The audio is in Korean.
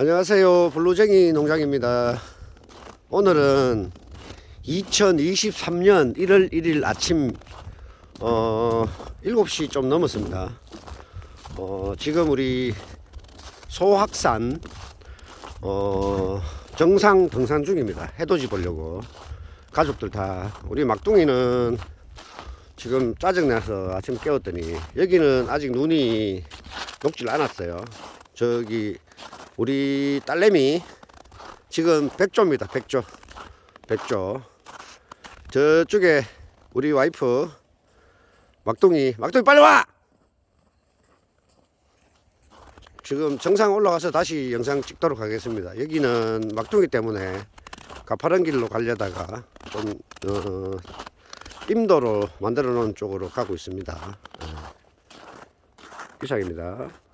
안녕하세요. 블루쟁이 농장입니다. 오늘은 2023년 1월 1일 아침 어, 7시 좀 넘었습니다. 어, 지금 우리 소학산 어, 정상 등산 중입니다. 해돋이 보려고 가족들 다 우리 막둥이는 지금 짜증나서 아침 깨웠더니 여기는 아직 눈이 녹질 않았어요. 저기 우리 딸내미 지금 백조입니다. 백조. 백조. 저쪽에 우리 와이프 막둥이 막둥이 빨리 와! 지금 정상 올라가서 다시 영상 찍도록 하겠습니다. 여기는 막둥이 때문에 가파른 길로 가려다가 좀 어, 임도로 만들어 놓은 쪽으로 가고 있습니다. 어. 이상입니다.